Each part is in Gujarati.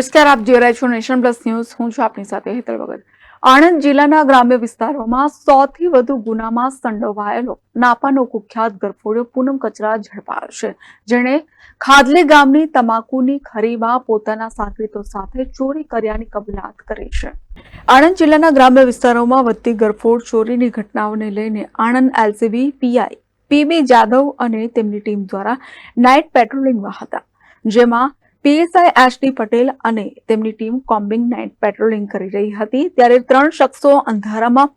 નમસ્કાર, આપ જોઈ રહ્યા છો નેશન પ્લસ ન્યૂઝ. હું છું આપની સાથે હેતલ વગર આણંદ જિલ્લાના ગ્રામ્ય વિસ્તારોમાં સૌથી વધુ ગુનામાં સંડોવાયેલો નાપાનો કુખ્યાત ગરફોડિયો પૂનમ કચરા ઝડપાયો છે. જેણે ખાદલી ગામની તમાકુની ખરીમાં પોતાના સાગરીતો સાથે ચોરી કર્યાની કબૂલાત કરી છે. આણંદ જિલ્લાના ગ્રામ્ય વિસ્તારોમાં વધતી ગરફોડ ચોરીની ઘટનાઓને લઈને Anand LCB, PI, PB Jadav અને તેમની ટીમ દ્વારા નાઇટ પેટ્રોલિંગમાં હતા, જેમાં પીએસઆઈ એચ ડી પટેલ અને તેમની ટીમ કોમ્બિંગ નાઇટ પેટ્રોલિંગ કરી રહી હતી ત્યારે ત્રણ શખ્સો અંધારામાં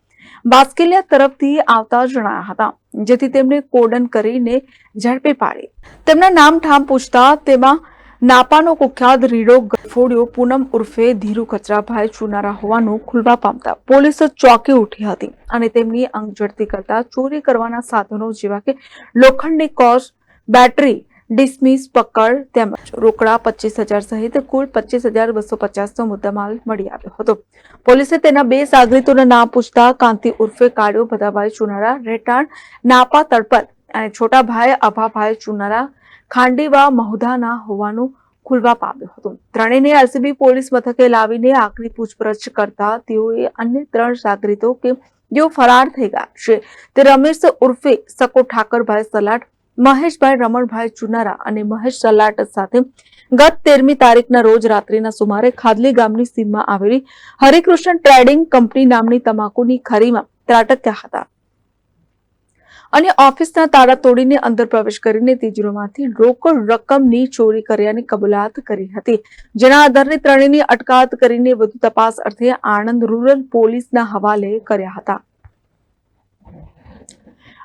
બાસ્કેલિયા તરફથી આવતા જણાયા હતા, જેથી તેમને કોડન કરીને ઝડપી પાડી. તેમના નામ ઠામ પૂછતા તેમાં નાપાનો કુખ્યાત રીડો ગફોડ્યો પૂનમ ઉર્ફે ધીરુ કચરાભાઈ ચુનારા હોવાનું ખુલવા પામતા પોલીસ ચોંકી ઉઠી હતી અને તેમની અંગ ઝડપી કરતા ચોરી કરવાના સાધનો જેવા કે લોખંડની કોસ બેટરી ડિસમિસ, પકડ તેમજ રોકડા પચીસ હજાર સહિત કુલ પચીસ હજાર બસો પચાસનો મુદ્દામાલ મળી આવ્યો હતો. પોલીસે તેના બે સાગરીતોના નામ પૂછતા કાંતિ ઉર્ફે કાળિયો ભદાભાઈ ચુનારા, રેટાણ, નાપા તળપર અને છોટાભાઈ અભાભાઈ ચુનારા ખાંડીવા મહુધાના હોવાનું ખુલવા પામ્યું હતું. ત્રણેયને આરસીબી પોલીસ મથકે લાવીને આકરી પૂછપરછ કરતા તેઓએ અન્ય ત્રણ સાગરીતો કે જેઓ ફરાર થઈ ગયા છે તે રમેશ ઉર્ફે સકો ઠાકરભાઈ સલાટ મહેશભાઈ રમણભાઈ ચુનારા અને મહેશ સલાટ સાથે ગત તેરમી તારીખના રોજ રાત્રિના સુમારે ખાદલી ગામની સીમમાં આવેલી હરિકૃષ્ણ ટ્રેડિંગ કંપની નામની તમાકુની ખરીમાં ત્રાટક્યા હતા. અને ઓફિસના તાળા તોડીને અંદર પ્રવેશ કરીને તિજોરીમાંથી રોકડ રકમની ચોરી કર્યાની કબૂલાત કરી હતી. જેના આધારે ત્રણેયની અટકાયત કરીને વધુ તપાસ અર્થે આણંદ રૂરલ પોલીસના હવાલે કર્યા હતા.